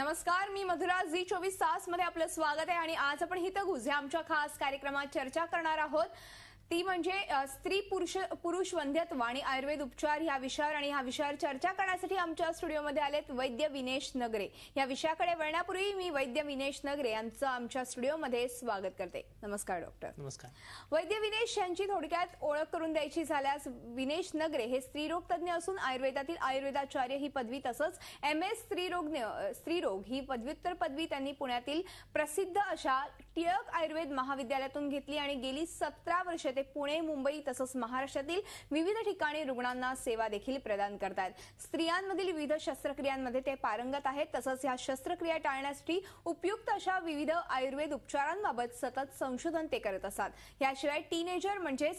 नमस्कार मी मधुरा. झी चोवीस तासमध्ये आपलं स्वागत आहे आणि आज आपण हितगुज या आमच्या खास कार्यक्रमात चर्चा करणार आहोत. ती म्हणजे स्त्री पुरुष पुरुष वंध्यत्व आणि आयुर्वेद उपचार या विषयावर आणि ह्या विषयावर चर्चा करण्यासाठी आमच्या स्टुडिओमध्ये आलेत वैद्य विनेश नगरे. या विषयाकडे वळण्यापूर्वी मी वैद्य विनेश नगरे यांचं आमच्या स्टुडिओमध्ये स्वागत करते. नमस्कार डॉक्टर. नमस्कार. वैद्य विनेश यांची थोडक्यात ओळख करून द्यायची झाल्यास विनेश नगरे हे स्त्रीरोग तज्ज्ञ असून आयुर्वेदातील आयुर्वेदाचार्य ही पदवी तसंच एम एस स्त्रीरोग स्त्रीरोग ही पदव्युत्तर पदवी त्यांनी पुण्यातील प्रसिद्ध अशा टिळक आयुर्वेद महाविद्यालयातून घेतली आणि गेली सतरा वर्ष ते पुणे मुंबई तसंच महाराष्ट्रातील विविध ठिकाणी रुग्णांना सेवा देखील प्रदान करतात. स्त्रियांमधील विविध शस्त्रक्रियांमध्ये ते पारंगत आहेत. तसंच या शस्त्रक्रिया टाळण्यासाठी उपयुक्त अशा विविध आयुर्वेद उपचारांबाबत सतत संशोधन ते करत असतात. याशिवाय टीनेजर म्हणजे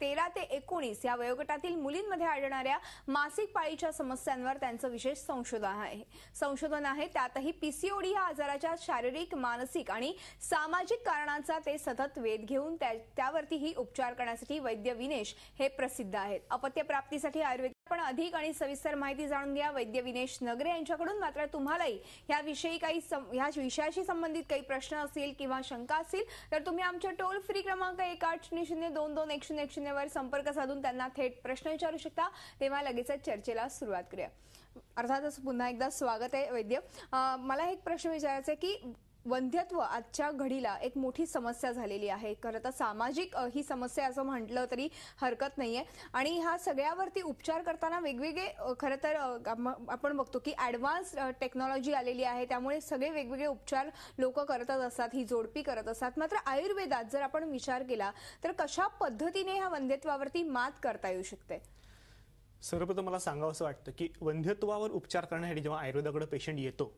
तेरा ते एकोणीस या वयोगटातील मुलींमध्ये आढळणाऱ्या मासिक पाळीच्या समस्यांवर त्यांचं विशेष संशोधन आहे. संशोधन आहे. त्यातही पीसीओडी या आजाराच्या शारीरिक मानसिक आणि सामाजिक कारणांचा ते सतत वेध घेऊन त्या- त्यावरतीही उपचार करण्यासाठी वैद्य विनेश हे प्रसिद्ध आहेत. अपत्य प्राप्तीसाठी आयुर्वेद पण अधिक आणि सविस्तर माहिती जाणून घ्या. वैद्य विनेश नगरे यांच्याकडून मात्र तुम्हालाही याविषयी काही ह्या या विषयाशी संबंधित काही प्रश्न असतील किंवा शंका असतील तर तुम्ही आमच्या टोल फ्री क्रमांक एक आठ शून्य शून्य दोन दोन एक शून्य एक शून्यवर संपर्क साधून त्यांना थेट प्रश्न विचारू शकता. तेव्हा लगेचच चर्चेला सुरुवात करूया. अर्थातच पुन्हा एकदा स्वागत आहे वैद्य. मला एक प्रश्न विचारायचा आहे की वंध्यत्व आजच्या घडीला एक मोठी समस्या झालेली आहे. खरं तर सामाजिक ही समस्या असं म्हटलं तरी हरकत नाहीये. आणि ह्या सगळ्यावरती उपचार करताना वेगवेगळे खरं तर आपण बघतो की ऍडव्हान्स टेक्नॉलॉजी आलेली आहे. त्यामुळे सगळे वेगवेगळे उपचार लोक करतच असतात ही जोडपी करत असतात. मात्र आयुर्वेदात जर आपण विचार केला तर कशा पद्धतीने ह्या वंध्यत्वावरती मात करता येऊ शकते? सर्वप्रथम मला सांगावं असं वाटतं की वंध्यत्वावर उपचार करण्यासाठी जेव्हा आयुर्वेदाकडे पेशंट येतो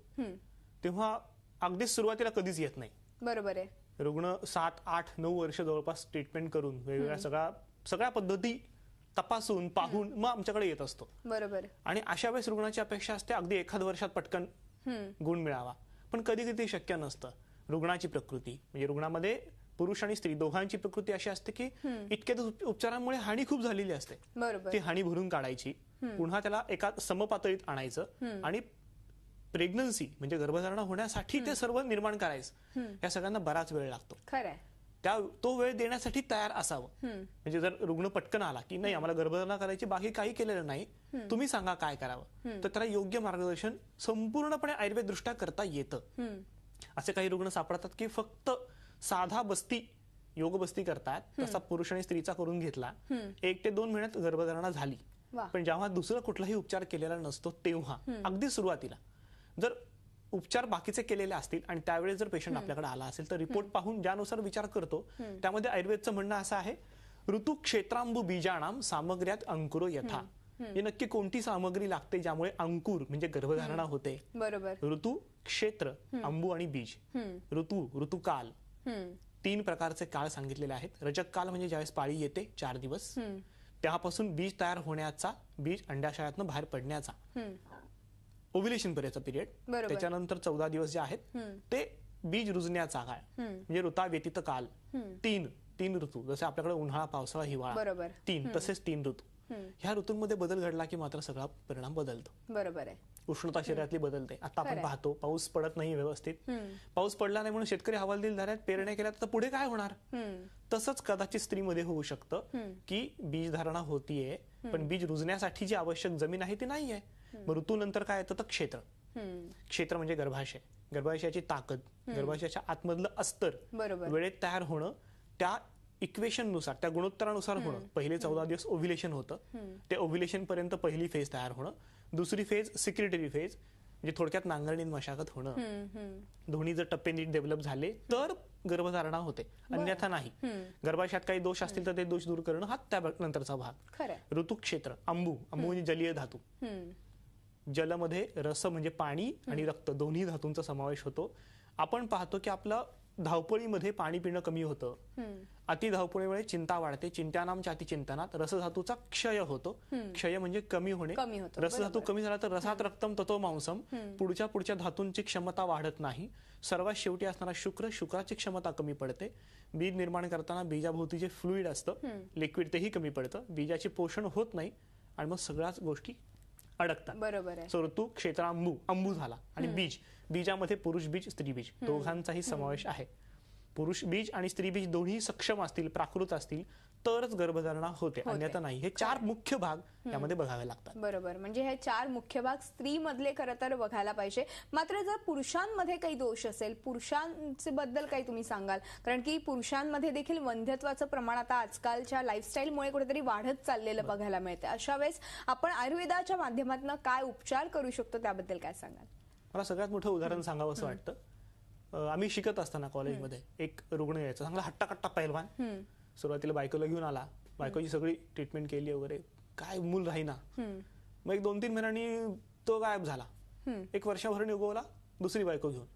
तेव्हा अगदीच सुरुवातीला कधीच येत नाही. बरोबर आहे. रुग्ण सात आठ नऊ वर्ष जवळपास ट्रीटमेंट करून वेगवेगळ्या सगळ्या सगळ्या पद्धती तपासून पाहून मग आमच्याकडे येत असतो. बरोबर. आणि अशा वेळेस रुग्णाची अपेक्षा असते अगदी एखाद वर्षात पटकन गुण मिळावा. पण कधी कधी ते शक्य नसतं. रुग्णाची प्रकृती म्हणजे रुग्णामध्ये पुरुष आणि स्त्री दोघांची प्रकृती अशी असते की इतक्या उपचारांमुळे हानी खूप झालेली असते. बरोबर. ती हानी भरून काढायची. पुन्हा त्याला एका समपातळीत आणायचं आणि प्रेग्नन्सी म्हणजे गर्भधारणा होण्यासाठी ते सर्व निर्माण करायचं. या सगळ्यांना बराच वेळ लागतो. खरंय. त्या तो वेळ देण्यासाठी तयार असावं. म्हणजे जर रुग्ण पटकन आला की नाही आम्हाला गर्भधारणा करायची बाकी काही केलेलं नाही तुम्ही सांगा काय करावं. तर त्याला योग्य मार्गदर्शन संपूर्णपणे आयुर्वेद दृष्ट्या करता येतं. असे काही रुग्ण सापडतात की फक्त साधा बस्ती योग बस्ती करतात तसा पुरुष आणि स्त्रीचा करून घेतला. एक ते दोन महिन्यात गर्भधारणा झाली. पण जेव्हा दुसरा कुठलाही उपचार केलेला नसतो तेव्हा. अगदी सुरुवातीला. जर उपचार बाकीचे केलेले असतील आणि त्यावेळेस जर पेशंट आपल्याकडे आला असेल तर रिपोर्ट पाहून ज्यानुसार विचार करतो त्यामध्ये आयुर्वेदचं म्हणणं असं आहे ऋतू क्षेत्रांबू बीजाणाम सामग्र्यात अंकुरो यथा. हे नक्की कोणती सामग्री लागते ज्यामुळे अंकुर म्हणजे गर्भधारणा होते? बरोबर. ऋतू क्षेत्र अंबू आणि बीज. ऋतू ऋतुकाल. तीन प्रकारचे काळ सांगितलेले आहेत. रजक काल म्हणजे ज्यावेळेस पाळी येते चार दिवस. त्यापासून बीज तयार होण्याचा बीज अंडाशयातनं बाहेर पडण्याचा. ओव्युलेशन पर्यंतचा पिरियड बरोबर. त्याच्यानंतर चौदा दिवस जे आहेत ते बीज रुजण्याचा काळ. म्हणजे ऋता व्यतीत काल तीन तीन ऋतू. जसे आपल्याकडे उन्हाळा पावसाळा हिवाळा. बरोबर. तीन तसेच तीन ऋतू. ह्या ऋतूंमध्ये बदल घडला की मात्र सगळा परिणाम बदलतो. बरोबर आहे. उष्णता शरीरातली बदलते. आता आपण खरंय. पाहतो पाऊस पडत नाही व्यवस्थित. पाऊस पडला नाही म्हणून शेतकरी हवालदिल झाल्यात पेरण्या केल्या तर पुढे काय होणार? तसंच कदाचित स्त्रीमध्ये होऊ शकतं की बीज धारणा होतीये पण बीज रुजण्यासाठी जी आवश्यक जमीन आहे ती नाहीये. मग ऋतूनंतर काय येतं? तर क्षेत्र. क्षेत्र म्हणजे गर्भाशय. गर्भाशयाची ताकद गर्भाशयाच्या आतमधलं अस्तर. वेळेत तयार होणं त्या इक्वेशननुसार त्या गुणोत्तरानुसार होणं. पहिले चौदा दिवस ओव्युलेशन होतं. ते ओव्युलेशन पर्यंत पहिली फेज तयार होणं. दुसरी फेज सिक्रेटरी फेज म्हणजे थोडक्यात नांगरणी आणि मशागत होणं. दोन्ही जर टप्पे नीट डेव्हलप झाले तर गर्भधारणा होते. अन्यथा नाही. गर्भाशयात काही दोष असतील तर ते दोष दूर करणं हा त्या नंतरचा भाग. खरंय ऋतुक्षेत्र अंबू. अंबू म्हणजे जलीय धातू. जलमध्ये रस म्हणजे पाणी आणि रक्त दोन्ही धातूंचा समावेश होतो. आपण पाहतो की आपलं धावपळीमध्ये पाणी पिणं कमी होतं. अति धावपळीमुळे चिंता वाढते. चिंत्यानामच्या अतिचिंतनात रसधातूचा क्षय होतो. क्षय म्हणजे कमी होणे. रसधातू. कमी झाला तर रसात रक्तम ततो मांसम. पुढच्या पुढच्या धातूंची क्षमता वाढत नाही. सर्वात शेवटी असणारा शुक्र शुक्राची क्षमता कमी पडते. बीज निर्माण करताना बीजाभोवती जे फ्लुइड असतं लिक्विड तेही कमी पडतं. बीजाचे पोषण होत नाही. आणि मग सगळ्याच गोष्टी अडकतात. बरोबर आहे. सो ऋतू क्षेत्रांबू अंबू झाला आणि बीज. बीजामध्ये पुरुष बीज स्त्री बीज. दोघांचाही समावेश आहे. पुरुष बीज आणि स्त्री बीज दोन्ही सक्षम असतील प्राकृत असतील तरच गर्भधारणा होते. अन्यथा नाही. हे चार मुख्य भाग यामध्ये बघावे लागतात. बरोबर. म्हणजे हे चार मुख्य भाग स्त्री मधले खरं तर बघायला पाहिजे. मात्र जर पुरुषांमध्ये काही दोष असेल पुरुषांचे बद्दल काही तुम्ही सांगाल? कारण की पुरुषांमध्ये देखील वंध्यत्वाचं प्रमाण आता आजकालच्या लाईफस्टाईलमुळे कुठेतरी वाढत चाललेलं बघायला मिळते अशा वेळेस आपण आयुर्वेदाच्या माध्यमातून काय उपचार करू शकतो त्याबद्दल काय सांगाल? मला सगळ्यात मोठं उदाहरण सांगावं असं वाटतं. आम्ही शिकत असताना कॉलेजमध्ये एक रुग्ण यायचा चांगला हट्टाकट्टा पैलवान. हम्म, सुरुवातीला बायकोला घेऊन आला. बायकोची सगळी ट्रीटमेंट केली वगैरे. काय मूल राहीना. मग एक दोन तीन महिन्यांनी तो गायब झाला. एक वर्षभर निघवला दुसरी बायको घेऊन.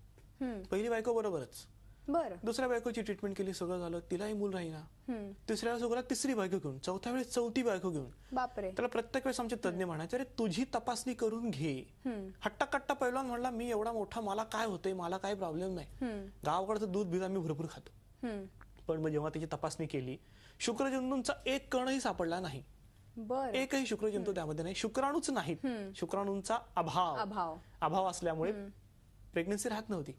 पहिली बायको बरोबरच. बरं. दुसऱ्या बायकोची ट्रीटमेंट केली सगळं झालं तिलाही मूल राहीना. तिसऱ्या सुगला तिसरी बायको घेऊन चौथ्या वेळेस चौथी बायको घेऊन. बापरे. त्याला प्रत्येक वेळेस आमचे तज्ज्ञ म्हणायचे अरे तुझी तपासणी करून घे. हम्म, हट्टाकट्टा पहिलवान म्हणला मी एवढा मोठा मला काय होतंय? मला काय प्रॉब्लेम नाही. गावाकडचं दूध बीज आम्ही भरपूर खातो. पण मग जेव्हा त्याची तपासणी केली शुक्रजंतूंचा एक कणही सापडला नाही. बरं. एकही शुक्रजंतू त्यामध्ये नाही. शुक्राणूच नाहीत. शुक्राणूंचा अभाव. अभाव. अभाव असल्यामुळे प्रेग्नन्सी राहत नव्हती.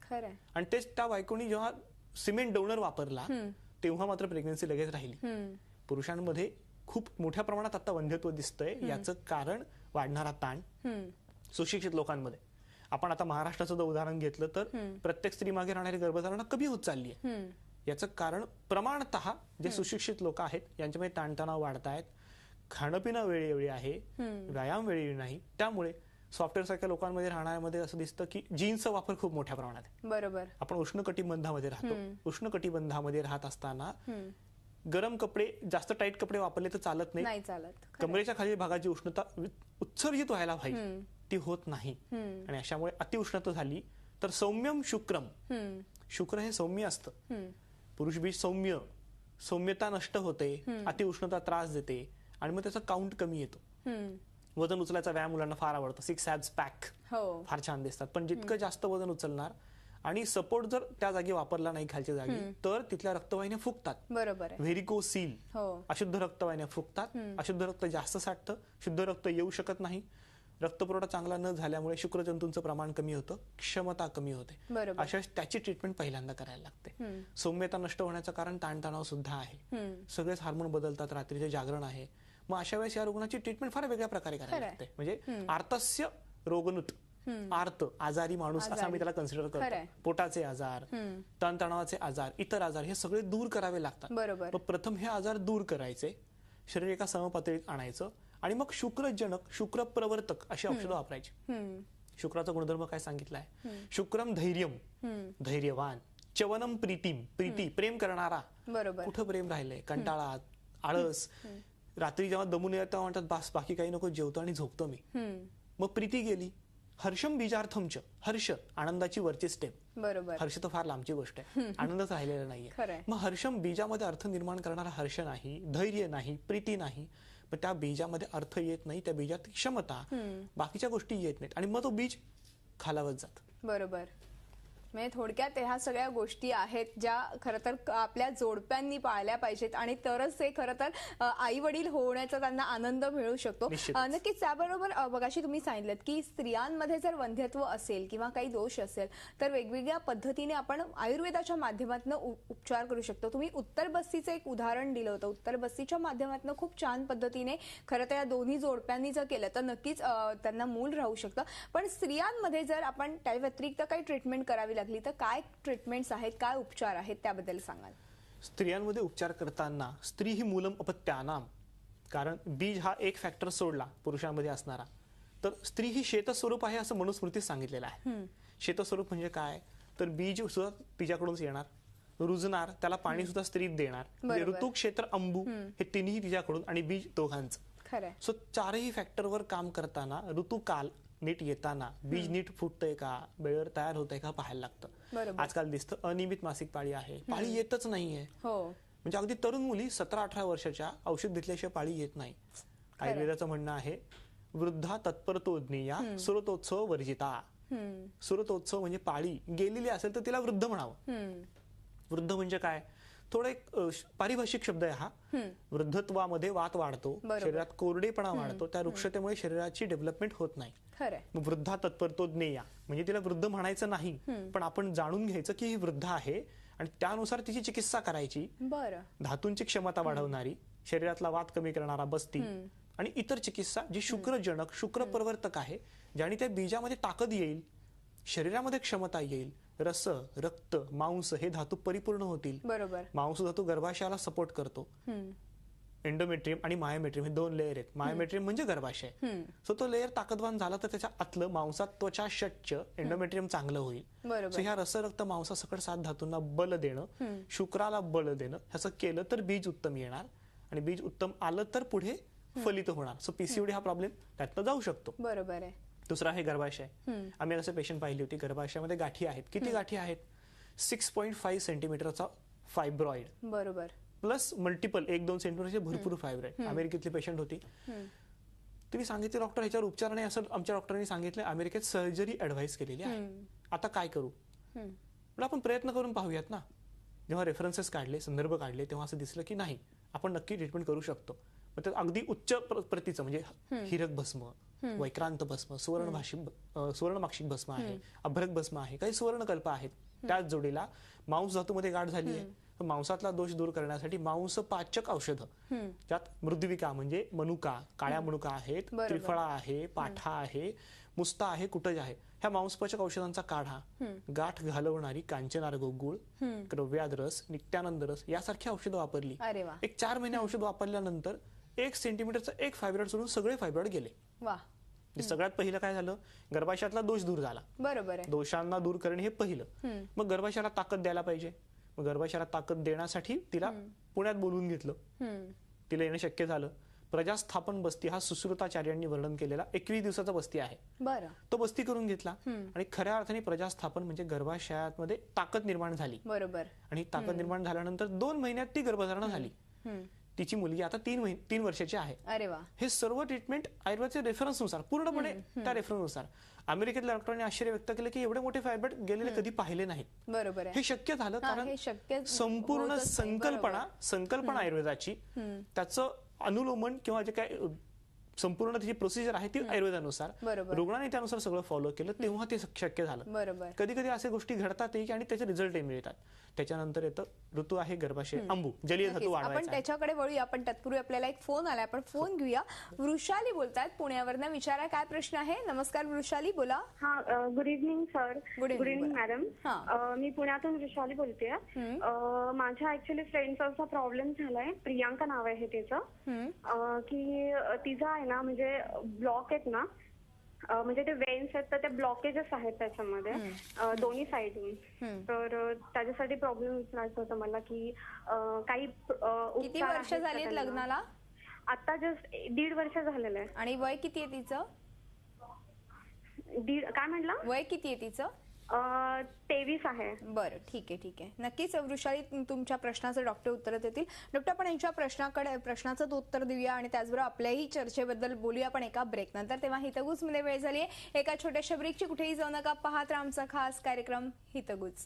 आणि तेच त्या बायकोनी जेव्हा सिमेंट डोनर वापरला तेव्हा मात्र प्रेग्नन्सी लगेच राहिली. पुरुषांमध्ये खूप मोठ्या प्रमाणात आता वंध्यत्व दिसतंय. याचं कारण वाढणारा ताण. सुशिक्षित लोकांमध्ये. आपण आता महाराष्ट्राचं जर उदाहरण घेतलं तर प्रत्येक स्त्री मागे राहणारी गर्भधारणा कमी होत चालली आहे. याचं कारण प्रमाणतः जे सुशिक्षित लोक आहेत यांच्यामध्ये ताणतणाव वाढतायत. खाणं पिणं वेळोवेळी आहे. व्यायाम वेळोवेळी नाही. त्यामुळे सॉफ्टवेअर सारख्या लोकांमध्ये राहणाऱ्यामध्ये असं दिसतं की जीन्सचा वापर खूप मोठ्या प्रमाणात आहे. बरोबर. आपण उष्ण कटिबंधामध्ये राहतो. उष्ण कटिबंधामध्ये राहत असताना. गरम कपडे जास्त टाईट कपडे वापरले तर चालत नाही नाही चालत. कमरेच्या खाली भागाची उष्णता उत्सर्जित व्हायला पाहिजे. ती होत नाही. आणि अशामुळे अतिउष्णता झाली तर सौम्यम शुक्रम. शुक्र हे सौम्य असतं. पुरुष बीज सौम्य. सौम्यता नष्ट होते. अतिउष्णता त्रास देते. आणि मग त्याचा काउंट कमी येतो. वजन उचलायचा व्यायाम मुलांना फार आवडतं. सिक्स ॲब्स पॅक फार छान दिसतात. पण जितकं जास्त वजन उचलणार आणि सपोर्ट जर त्या जागी वापरला नाही खालच्या जागी तर तिथल्या रक्तवाहिन्या फुगतात. बरोबर आहे. व्हेरिकोसील हो. अशुद्ध रक्तवाहिन्या फुगतात. अशुद्ध रक्त जास्त साठतं. शुद्ध रक्त येऊ शकत नाही. रक्तपुरवठा चांगला न झाल्यामुळे शुक्रजंतूंचं प्रमाण कमी होतं. क्षमता कमी होते. अशा त्याची ट्रीटमेंट पहिल्यांदा करायला लागते. सौम्यता नष्ट होण्याचं कारण ताणतणाव सुद्धा आहे. सगळेच हार्मोन बदलतात. रात्रीचे जागरण आहे. मग अशा वेळेस या रुग्णाची ट्रीटमेंट फार वेगळ्या प्रकारे करायला. लागते. म्हणजे आर्तस्य रोगनुत. आर्त आजारी माणूस असा मी त्याला कन्सिडर. करतो. पोटाचे आजार. तणतणावाचे आजार इतर आजार हे सगळे दूर करावे लागतात. बरोबर. प्रथम हे आजार दूर करायचे. शरीर एका समपातळीत आणायचं आणि मग शुक्रजनक शुक्रप्रवर्तक अशी औषधं वापरायची. शुक्राचा गुणधर्म काय सांगितलाय? शुक्रम धैर्यम. धैर्यवान. चवनम प्रीतीम प्रीती प्रेम करणारा. बरोबर. कुठं प्रेम राहिलंय? कंटाळा आळस. रात्री जेव्हा दमून येतं तेव्हा म्हणतात बास बाकी काही नको जेवतो आणि झोपतो मी. मग प्रीती गेली. हर्षम बीजार्थमच हर्ष आनंदाची वरची स्टेप बरोबर. हर्ष तर फार लांबची गोष्ट आहे. आनंदच राहिलेला नाहीये. मग हर्षम बीजामध्ये अर्थ निर्माण करणारा हर्ष नाही धैर्य नाही प्रीती नाही. पण त्या बीजामध्ये अर्थ येत नाही त्या बीजात क्षमता बाकीच्या गोष्टी येत नाहीत. आणि मग तो बीज खालावत जात. बरोबर. म्हणजे थोडक्यात ह्या सगळ्या गोष्टी आहेत ज्या खरं तर आपल्या जोडप्यांनी पाळल्या पाहिजेत आणि तरच ते खरं तर आई वडील होण्याचा त्यांना आनंद मिळू शकतो. नक्कीच त्याबरोबर बघाशी तुम्ही सांगितलं की स्त्रियांमध्ये जर वंध्यत्व असेल किंवा काही दोष असेल तर वेगवेगळ्या पद्धतीने आपण आयुर्वेदाच्या माध्यमातून उपचार करू शकतो. तुम्ही उत्तर बस्तीचं एक उदाहरण दिलं होतं. उत्तर बस्तीच्या माध्यमातून खूप छान पद्धतीने खरं तर या दोन्ही जोडप्यांनी जर केलं तर नक्कीच त्यांना मूल राहू शकतं. पण स्त्रियांमध्ये जर आपण त्या व्यतिरिक्त काही ट्रीटमेंट करावी लागली तर काय ट्रीटमेंट्स आहेत काय उपचार आहेत त्याबद्दल सांगाल? स्त्रियांमध्ये उपचार करताना स्त्री ही मूलम अपत्यानाम कारण बीज हा एक फॅक्टर सोडला पुरुषांमध्ये असणारा. तर स्त्री ही शेतस्वरूप आहे असं मनुस्मृतीत सांगितलेलं आहे. शेतस्वरूप म्हणजे काय? तर बीज सुद्धा तिच्याकडूनच येणार रुजणार त्याला पाणी सुद्धा स्त्री देणार. म्हणजे. ऋतू क्षेत्र अंबू हे तिन्ही तिच्याकडून आणि बीज दोघांचं. सो चारही फॅक्टरवर काम करताना ऋतूकाल नीट येताना बीज नीट फुटतंय का? वेळेवर तयार होतंय का? पाहायला लागतं. आजकाल दिसतं अनियमित मासिक पाळी आहे. पाळी येतच नाहीये. हो. म्हणजे अगदी तरुण मुली सतरा अठरा वर्षाच्या औषध घेतल्याशिवाय पाळी येत नाही. आयुर्वेदाचं म्हणणं आहे वृद्धा तत्परतोज्ञिया सुरतोत्सव वर्जिता. सुरतोत्सव म्हणजे पाळी. गेलेली असेल तर तिला वृद्ध म्हणावं. वृद्ध म्हणजे काय? थोडा एक पारिभाषिक शब्द आहे हा. वृद्धत्वामध्ये वात वाढतो. शरीरात कोरडेपणा वाढतो त्या रुक्षतेमुळे शरीराची डेव्हलपमेंट होत नाही. वृद्धा तत्परतो ज्ञेया म्हणजे तिला वृद्ध म्हणायचं नाही पण आपण जाणून घ्यायचं की ही वृद्ध आहे आणि त्यानुसार तिची चिकित्सा करायची. बरं. धातूंची क्षमता वाढवणारी शरीरातला वात कमी करणारा बस्ती आणि इतर चिकित्सा जी शुक्रजनक शुक्रप्रवर्तक आहे ज्याने त्या बीजामध्ये ताकद येईल शरीरामध्ये क्षमता येईल रस रक्त मांस हे धातू परिपूर्ण होतील. बरोबर. मांस धातू गर्भाशयाला सपोर्ट करतो. एंडोमेट्रियम आणि मायोमेट्रियम हे दोन लेअर आहेत. मायोमेट्रियम म्हणजे गर्भाशय. सो तो लेअर ताकदवान झाला तर त्याच्या आतलं मांसात त्वचा शच्च एंडोमेट्रियम चांगलं होईल. बरोबर. सो ह्या रसरक्त मांसासकट सात धातूंना बल देणं शुक्राला बल देणं ह्याचं केलं तर बीज उत्तम येणार आणि बीज उत्तम आलं तर पुढे फलित होणार. सो पीसीओडी हा प्रॉब्लेम त्यातनं जाऊ शकतो. बरोबर आहे. दुसरा आहे गर्भाशय. आम्ही असं पेशंट पाहिली होती गर्भाशयामध्ये गाठी आहेत. किती गाठी आहेत? सिक्स पॉईंट फाईव्ह सेंटीमीटरचा फायब्रॉइड बरोबर. प्लस मल्टिपल एक दोन सेंटीमीटरचे भरपूर फायब्रॉइड अमेरिकेतली पेशंट होती. तुम्ही सांगितले डॉक्टर ह्याच्यावर उपचार नाही असं आमच्या डॉक्टरांनी सांगितलं अमेरिकेत सर्जरी ऍडवाइस केलेली आहे. आता काय करू. पण आपण प्रयत्न करून पाहूयात ना. जेव्हा रेफरन्सेस काढले संदर्भ काढले तेव्हा असं दिसलं की नाही आपण नक्की ट्रीटमेंट करू शकतो. मग अगदी उच्च प्र- प्रतीचं म्हणजे हिरक भस्म वैक्रांत भस्म सुवर्ण भाषिक सुवर्णमाक्षिक भस्म आहे अभ्रक भस्म आहे काही सुवर्णकल्प आहेत. त्याच जोडीला मांस धातूमध्ये गाठ झाली आहे. तर मांसातला दोष दूर करण्यासाठी मांस पाचक औषधं. ज्यात मृद्विका म्हणजे मनुका काळ्या मनुका आहेत. त्रिफळा आहे पाठा आहे मुस्ता आहे कुटज आहे. ह्या मांसपाचक औषधांचा काढा. गाठ घालवणारी कांचनार्ग गुळ क्रव्याद रस नित्यानंद रस यासारखी औषधं वापरली. एक चार महिने औषध वापरल्यानंतर एक सेंटीमीटरचं एक फायब्रॉइड सोडून सगळे फायब्रॉइड गेले. वा. म्हणजे सगळ्यात पहिलं काय झालं? गर्भाशयातला दोष दूर झाला. बरोबर आहे. दोषांना दूर करणे हे पहिलं. मग गर्भाशयाला ताकद द्यायला पाहिजे. मग गर्भाशयाला ताकद देण्यासाठी तिला पुण्यात बोलवून घेतलं. तिला येणं शक्य झालं. प्रजास्थापन बस्ती हा सुश्रुताचार्यांनी वर्णन केलेला एकवीस दिवसाचा बस्ती आहे. बरं. तो बस्ती करून घेतला. आणि खऱ्या अर्थाने प्रजास्थापन म्हणजे गर्भाशयामध्ये ताकद निर्माण झाली. बरोबर. आणि ताकद निर्माण झाल्यानंतर दोन महिन्यात ती गर्भधारणा झाली. तिची मुलगी आता तीन महिने तीन वर्षाची आहे. अरे वा. हे सर्व ट्रीटमेंट आयुर्वेदच्या रेफरन्सनुसार पूर्णपणे त्या रेफरन्सनुसार अमेरिकेतल्या डॉक्टरांनी आश्चर्य व्यक्त केलं की एवढे मोठे फायब्रेट गेलेले कधी पाहिले नाहीत. बरोबर हे शक्य झालं कारण शक्य संपूर्ण. संकल्पना संकल्पना आयुर्वेदाची त्याचं अनुलोमन किंवा जे काय संपूर्ण त्याची प्रोसिजर आहे ती आयुर्वेदानुसार. बरोबर. रुग्णाने त्यानुसार सगळं फॉलो केलं तेव्हा ते शक्य झालं. बरोबर. कधी कधी अशा गोष्टी घडतातही आणि त्याचे रिझल्टही मिळतात. त्याच्यानंतर येतं ऋतू आहे गर्भाशय अंबू जलीय धातू. आपण. त्याच्याकडे वळूया आपण तत्पूर्वी आपल्याला एक फोन आलाय. आपण फोन घेऊया. वृषाली बोलतायत पुण्यावरनं. विचारा काय प्रश्न आहे? नमस्कार वृषाली बोला. हा good evening sir good evening. Madam हा. मी पुण्यातून वृषाली बोलते माझ्या ऍक्च्युली फ्रेंडचा असा प्रॉब्लेम झालाय. प्रियांका नाव आहे तिचं. अ, की तिचा आहे ना म्हणजे ब्लॉक आहेत ना अ, म्हणजे ते वेन्स आहेत तर ते ब्लॉकेजेस आहेत त्याच्यामध्ये अ, दोन्ही साईडून तर अ, त्याच्यासाठी प्रॉब्लेम विचारायचा होता मला की अ, काही अ, किती उपचार वर्ष आहेत का झालीत त्यांना? लग्नाला? आता जस्ट दीड वर्ष झालेलं आणि वय किती आहे तिचं? आहे दीड काय म्हटलं? वय किती आहे तिचं? तेवीस आहे. बरं ठीक आहे ठीक आहे. नक्कीच वृषाली तुमच्या प्रश्नाचं डॉक्टर उत्तर देतील. डॉक्टर आपण यांच्या प्रश्नाकडे प्रश्नाचं उत्तर देऊया आणि त्याचबरोबर आपल्याही चर्चेबद्दल बोलूया आपण एका ब्रेक नंतर. तेव्हा हितगुजमध्ये वेळ झाली आहे. एका छोट्याशा ब्रेकची कुठेही जाऊ नका. पाहत राहा आमचा खास कार्यक्रम हितगुज.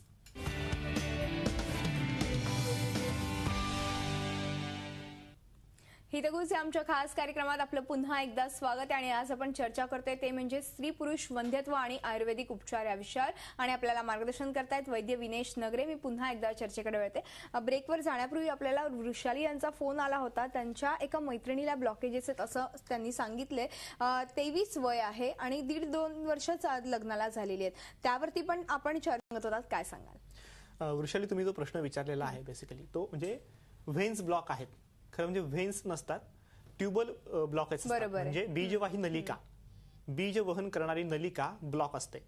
हितगुज आमच्या खास कार्यक्रमात आपलं पुन्हा एकदा स्वागत आणि आज आपण चर्चा करतोय ते म्हणजे स्त्री पुरुष वंध्यत्व आणि आयुर्वेदिक उपचार या विषयावर. आणि आपल्याला मार्गदर्शन करतायत वैद्य विनेश नगरे. मी पुन्हा एकदा चर्चेकडे वळते. ब्रेकवर जाण्यापूर्वी आपल्याला वृषाली यांचा फोन आला होता. त्यांच्या एका मैत्रिणीला ब्लॉकेजेस आहेत असं त्यांनी सांगितले तेवीस वय आहे आणि दीड दोन वर्ष लग्नाला झालेली आहेत. त्यावरती पण आपण चर्चा करत होतात. काय सांगाल? वृषाली तुम्ही जो प्रश्न विचारलेला आहे बेसिकली तो म्हणजे व्हेन्स ब्लॉक आहेत. खरं म्हणजे व्हेन्स नसतात ट्युबल ब्लॉक. म्हणजे बीजवाही नलिका. बीज वहन करणारी नलिका ब्लॉक असते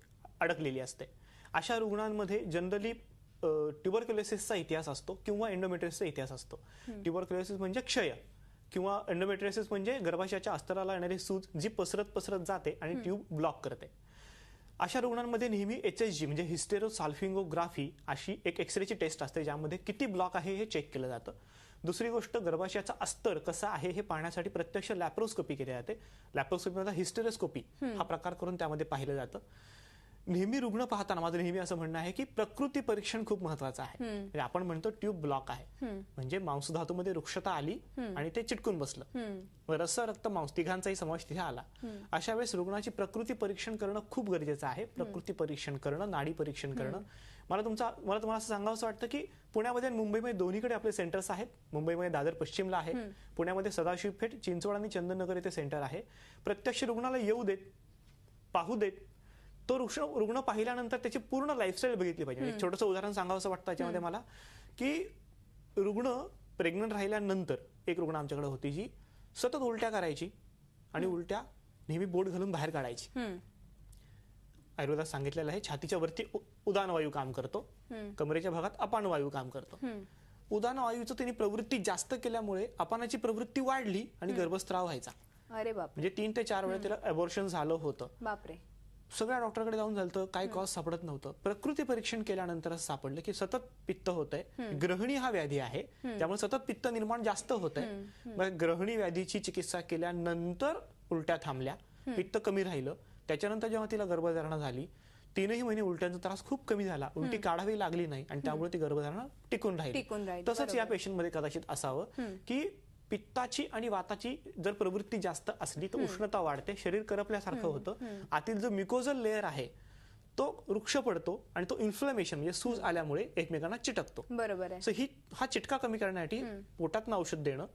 अडकलेली असते. अशा रुग्णांमध्ये जनरली ट्युबरक्युलोसिसचा इतिहास असतो किंवा एंडोमेट्रियसचा इतिहास असतो. ट्युबरक्युलोसिस म्हणजे क्षय किंवा एंडोमेट्रियसिस म्हणजे गर्भाशयाच्या अस्तराला येणारी सूज जी पसरत पसरत जाते आणि ट्यूब ब्लॉक करते. अशा रुग्णांमध्ये नेहमी एच एस जी म्हणजे हिस्टेरोसाल्फिंगोग्राफी अशी एक एक्सरेची टेस्ट असते ज्यामध्ये किती ब्लॉक आहे हे चेक केलं जातं. दुसरी गोष्ट गर्भाशयाचा अस्तर कसा आहे हे पाहण्यासाठी प्रत्यक्ष लॅप्रोस्कोपी केली जाते. लॅप्रोस्कोपीमध्ये हिस्टेरोस्कोपी हा प्रकार करून त्यामध्ये पाहिलं जातं. नेहमी रुग्ण पाहताना माझं नेहमी असं म्हणणं आहे की प्रकृती परीक्षण खूप महत्वाचं आहे. म्हणजे आपण म्हणतो ट्यूब ब्लॉक आहे. म्हणजे मांस धातूमध्ये वृक्षता आली आणि ते चिटकून बसलं. रस रक्त मांस तिघांचाही समावेश तिथे आला. अशा वेळेस रुग्णाची प्रकृती परीक्षण करणं खूप गरजेचं आहे. प्रकृती परीक्षण करणं नाडी परीक्षण करणं. मला तुमचा मला तुम्हाला असं सांगावं वाटतं की पुण्यामध्ये आणि मुंबईमध्ये दोन्हीकडे आपले सेंटर्स आहेत. मुंबईमध्ये दादर पश्चिमला आहे. पुण्यामध्ये सदाशिव पेठ चिंचवड आणि चंदननगर येथे सेंटर आहे. प्रत्यक्ष रुग्णाला येऊ देत पाहू देत तो रुग्ण रुग्ण पाहिल्यानंतर त्याची पूर्ण लाईफस्टाईल बघितली पाहिजे. एक छोटंसं उदाहरण सांगावं असं वाटतं त्याच्यामध्ये मला की रुग्ण प्रेग्नंट राहिल्यानंतर एक रुग्ण आमच्याकडे होती जी सतत उलट्या करायची आणि उलट्या नेहमी बोट घालून बाहेर काढायची. आयुर्वेदात सांगितलेलं आहे छातीच्या वरती उदान वायू काम करतो. कमरेच्या भागात अपान वायू काम करतो. उदान वायूचं त्यांनी प्रवृत्ती जास्त केल्यामुळे अपानाची प्रवृत्ती वाढली आणि गर्भस्त्राव व्हायचा. अरे बाप म्हणजे तीन ते चार वेळा तिला अबॉर्शन झालं होतं. बापरे. सगळ्या डॉक्टरकडे जाऊन झालं काय कॉज सापडत नव्हतं. प्रकृती परीक्षण केल्यानंतर असं सापडलं की सतत पित्त होत आहे ग्रहणी हा व्याधी आहे. त्यामुळे सतत पित्त निर्माण जास्त होत आहे ग्रहणी व्याधीची चिकित्सा केल्यानंतर उलट्या थांबल्या. पित्त कमी राहिलं. त्याच्यानंतर जेव्हा तिला गर्भधारणा झाली तीनही महिने उलट्यांचा त्रास खूप कमी झाला. उलटी काढावी लागली नाही आणि त्यामुळे ती गर्भधारणा टिकून राहिली. तसंच या पेशंटमध्ये कदाचित असावं की पित्ताची आणि वाताची जर प्रवृत्ती जास्त असली तर उष्णता वाढते शरीर करपल्यासारखं होतं. आतील जो म्युकोजल लेअर आहे तो वृक्ष पडतो आणि तो इन्फ्लमेशन म्हणजे सूज आल्यामुळे एकमेकांना चिटकतो. बरोबर सो ही हा चिटका कमी करण्यासाठी पोटातनं औषध देणं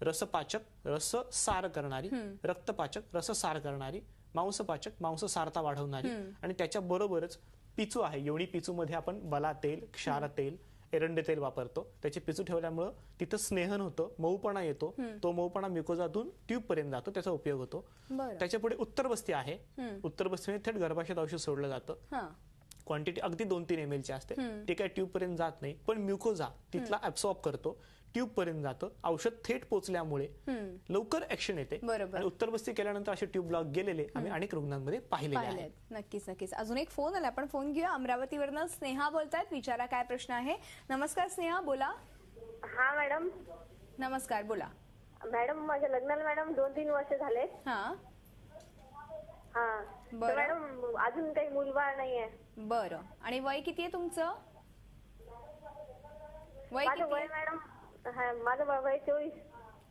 रसपाचक रस सार करणारी रक्तपाचक रस सार करणारी मांसपाचक मांस सारता वाढवणारी. आणि त्याच्या बरोबरच पिचू आहे. योनी पिचू मध्ये आपण बला तेल क्षार तेल एरंडे तेल वापरतो. त्याचे पिचू ठेवल्यामुळं तिथं स्नेहन होतं मऊपणा येतो. तो मऊपणा म्युकोजातून ट्यूब पर्यंत जातो त्याचा उपयोग होतो. त्याच्या पुढे उत्तर बस्ती आहे. उत्तर बस्तीमध्ये थेट गर्भाशयात औषध सोडलं जातं. क्वांटिटी अगदी दोन तीन एम ची असते. ते काय ट्यूब पर्यंत जात नाही. पण म्युकोजा तिथला ऍब्सॉर्ब करतो. ट्यूब पर्यंत जातं. औषध थेट पोचल्यामुळे लवकर ऍक्शन येते. बरोबर. आणि उत्तर बस्ती केल्यानंतर असे ट्यूब ब्लॉक गेलेले आम्ही अनेक रुग्णांमध्ये पाहिले आहेत आहेत. नक्कीच नक्कीच. अजून एक फोन आला. आपण फोन घेऊया. अमरावतीवरनं स्नेहा बोलतायत. विचारा काय प्रश्न आहे. नमस्कार स्नेहा बोला. हा मॅडम. नमस्कार बोला. मॅडम माझ्या लग्नाला मॅडम दोन तीन वर्ष झाले हा. हा. मॅडम अजून काही मुलबाळ नाहीये. बरं. आणि वय किती आहे तुमचं? वय किती? मॅडम हा माझं वय- वय चोवीस.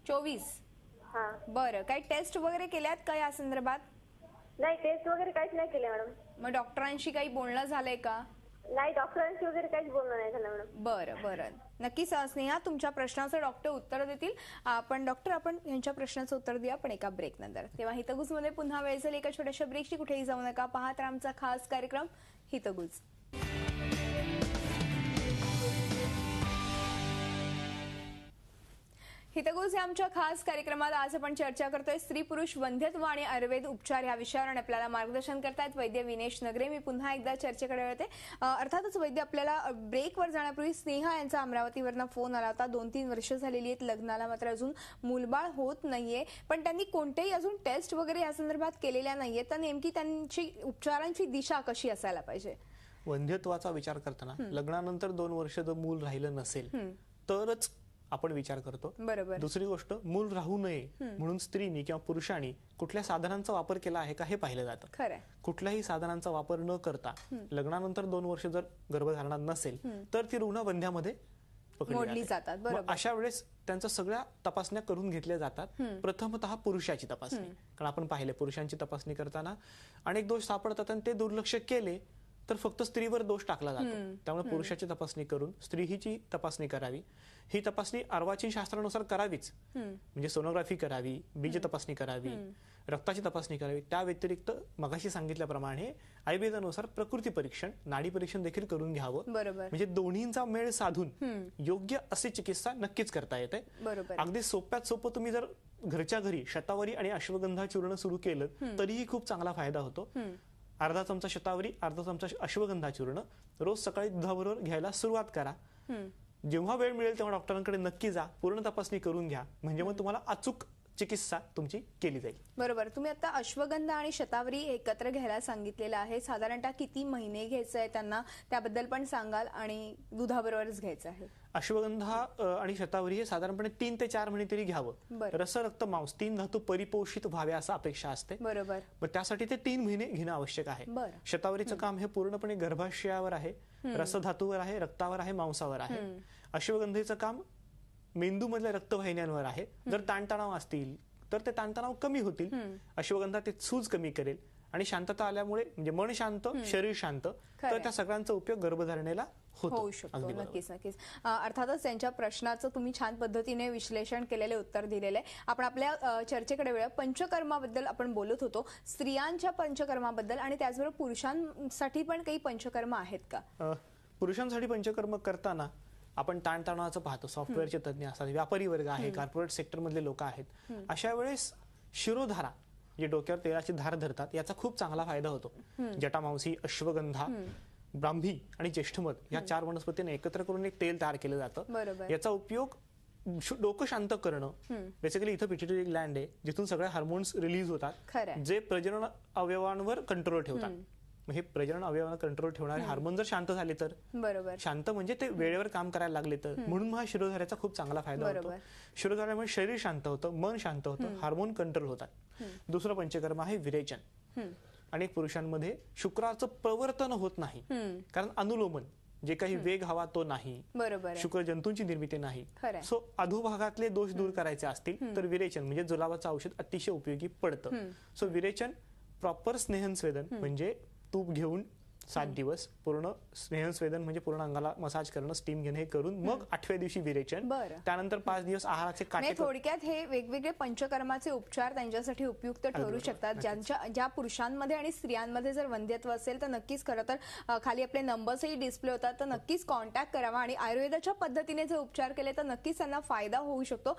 चोवीस? हा. बरं काही टेस्ट वगैरे केल्यात का या संदर्भात? नाही टेस्ट वगैरे काहीच नाही केले मॅडम. मग डॉक्टरांशी काही बोलणं झालंय का? नाही डॉक्टरांशी वगैरे काहीच बोलणं नाही झालं मॅडम. बरं बरं. नक्कीच अ, स्नेहा तुमच्या प्रश्नाचं डॉक्टर उत्तर देतील. आपण डॉक्टर आपण यांच्या प्रश्नाचं उत्तर देऊया पण एका ब्रेक नंतर. तेव्हा हितगुजमध्ये पुन्हा वेळ झाली एका छोट्याशा ब्रेकची कुठेही जाऊ नका. पाहत राहा आमचा खास कार्यक्रम हितगुज. हितगुज आमच्या खास कार्यक्रमात आज आपण चर्चा करतोय स्त्री पुरुष वंध्यत्व आणि आयुर्वेद उपचार या विषयावर. आणि आपल्याला मार्गदर्शन करतायत वैद्य विनेश नगरे. मी पुन्हा एकदा चर्चेकडे वळते. अर्थातच वैद्य आपल्याला ब्रेकवर जाण्यापूर्वी स्नेहा यांचा अमरावतीवरनं फोन आला होता. दोन तीन वर्ष झालेली आहेत लग्नाला मात्र अजून मूलबाळ होत नाहीये. पण त्यांनी कोणतेही अजून टेस्ट वगैरे या संदर्भात केलेल्या नाहीये तर नेमकी त्यांची उपचारांची दिशा कशी असायला पाहिजे? वंध्यत्वाचा विचार करताना लग्नानंतर दोन वर्ष जर मूल राहिलं नसेल तरच आपण विचार करतो. बरोबर. दुसरी गोष्ट मूल राहू नये म्हणून स्त्रीनी किंवा पुरुषांनी कुठल्या साधनांचा वापर केला आहे का हे पाहिलं जातं. कुठल्याही साधनांचा वापर न करता लग्नानंतर दोन वर्ष जर गर्भधारणा नसेल तर ती रुग्ण बंध्यामध्ये पकडली मोडली जाते. जातात, बरोबर. अशा वेळेस त्यांच्या सगळ्या तपासण्या करून घेतल्या जातात. प्रथमतः पुरुषाची तपासणी. कारण आपण पाहिले पुरुषांची तपासणी करताना अनेक दोष सापडतात आणि ते दुर्लक्ष केले तर फक्त स्त्रीवर दोष टाकला जातो. त्यामुळे पुरुषाची तपासणी करून स्त्री हिची तपासणी करावी. ही तपासणी अर्वाचीन शास्त्रानुसार करावीच. म्हणजे सोनोग्राफी करावी बीज तपासणी करावी रक्ताची तपासणी करावी. त्या व्यतिरिक्त मगाशी सांगितल्याप्रमाणे आयुर्वेदानुसार प्रकृती परीक्षण नाडी परीक्षण देखील करून घ्यावं. बरोबर. म्हणजे दोन्हींचा मेळ साधून योग्य अशी चिकित्सा नक्कीच करता येते. बरोबर. अगदी सोप्यात सोपं तुम्ही जर घरच्या घरी शतावरी आणि अश्वगंधा चूर्ण सुरू केलं तरीही खूप चांगला फायदा होतो. अर्धा चमचा शतावरी अर्धा चमचा अश्वगंधा चूर्ण रोज सकाळी दुधाबरोबर घ्यायला सुरुवात करा. जेव्हा वेळ मिळेल तेव्हा डॉक्टरांकडे नक्की जा पूर्ण तपासणी करून घ्या. म्हणजे मग तुम्हाला अचूक चिकित्सा तुमची केली जाईल. बरोबर. तुम्ही आता अश्वगंधा आणि शतावरी एकत्र घ्यायला सांगितलेलं आहे. साधारणतः किती महिने घ्यायचं आहे त्यांना? त्याबद्दल पण सांगाल आणि दुधाबरोबरच घ्यायचं आहे. अश्वगंधा आणि शतावरी हे साधारणपणे तीन ते चार महिने तरी घ्यावं. रस रक्त मांस तीन धातू परिपोषित व्हावे असं अपेक्षा असते. बरोबर. त्यासाठी ते तीन महिने घेणं आवश्यक आहे. शतावरीचं काम हे पूर्णपणे गर्भाशयावर आहे. रसधातूवर आहे रक्तावर आहे मांसावर आहे. अश्वगंधेचं काम मेंदूमधल्या रक्तवाहिन्यांवर आहे. जर ताणतणाव असतील तर ते ताणतणाव कमी होतील. अश्वगंधा ते सूज कमी करेल. आणि शांतता आल्यामुळे म्हणजे मन शांत शरीर शांत तर. त्या सगळ्यांचा उपयोग गर्भधारणेला होतो. होऊ शकतो. नक्कीच नक्कीच. अर्थातच त्यांच्या प्रश्नाचं तुम्ही छान पद्धतीने विश्लेषण केलेले उत्तर दिलेले. आपण आपल्या चर्चेकडे वेळ पंचकर्माबद्दल आपण बोलत होतो. स्त्रियांच्या पंचकर्माबद्दल आणि त्याचबरोबर पुरुषांसाठी पण काही पंचकर्म आहेत का? पुरुषांसाठी पंचकर्म करताना आपण ताणतणावाचं पाहतो. सॉफ्टवेअरचे तज्ज्ञ असतात व्यापारी वर्ग आहे कॉर्पोरेट सेक्टर मधले लोक आहेत. अशा वेळेस शिरोधारा जे डोक्यावर तेलाची धार धरतात याचा खूप चांगला फायदा होतो. जटामांसी अश्वगंधा ब्राह्मी आणि ज्येष्ठमध या चार वनस्पतींना एकत्र करून एक तेल तयार केलं जातं. याचा उपयोग डोकं शांत करणं. बेसिकली इथं पिट्युटरी ग्लँड आहे जिथून सगळे हार्मोन्स रिलीज होतात. जे प्रजनन अवयवांवर कंट्रोल ठेवतात. हे प्रजनन अवयवांवर कंट्रोल ठेवणारे हार्मोन जर शांत झाले तर? बरोबर. शांत म्हणजे ते वेळेवर काम करायला लागले तर? म्हणून हा शिरोधाऱ्याचा खूप चांगला फायदा होतो. शिरोधाऱ्यामुळे शरीर शांत होतं मन शांत होतं हार्मोन कंट्रोल होतात. दुसरं पंचकर्म आहे विरेचन. अनेक पुरुषांमध्ये शुक्राचं प्रवर्तन होत नाही. कारण अनुलोमन जे काही वेग हवा तो नाही. बरोबर. शुक्र जंतूंची निर्मिती नाही. सो अधोभागातले दोष दूर करायचे असतील तर विरेचन म्हणजे जुलाबाचं औषध अतिशय उपयोगी पडतं. सो विरेचन प्रॉपर स्नेहन म्हणजे तूप घेऊन सात दिवस पूर्ण स्नेहन म्हणजे पूर्ण अंगाला मसाज करणं स्टीम घेणं हे करून मग आठव्या दिवशी विरेचन. त्यानंतर पाच दिवस आहाराचे म्हणजे काटे थोडक्यात हे वेगवेगळे पंचकर्माचे उपचार त्यांच्यासाठी उपयुक्त ठरू शकतात. ज्यांच्या ज्या पुरुषांमध्ये आणि स्त्रियांमध्ये जर वंध्यत्व असेल तर नक्कीच खरं तर खाली आपले नंबर्सही डिस्प्ले होतात. तर नक्कीच कॉन्टॅक्ट करावा आणि आयुर्वेदाच्या पद्धतीने जर उपचार केले तर नक्कीच त्यांना फायदा होऊ शकतो.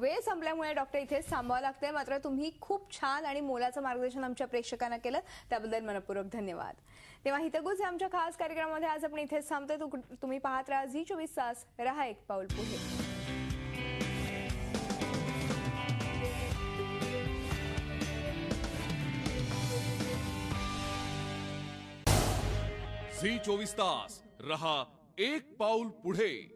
वेळ संपल्यामुळे डॉक्टर इथेच थांबावं लागतंय. मात्र तुम्ही खूप छान आणि मोलाचं मार्गदर्शन आमच्या प्रेक्षकांना केलं. त्याबद्दल मनपूर्वक धन्यवाद. तेव्हा हितगुज आमच्या खास कार्यक्रमामध्ये आज आपण इथेच थांबतोय. तुम्ही पाहत राहा झी चोवीस तास. रहा एक पाऊल पुढे. झी चोवीस तास. रहा एक पाऊल पुढे.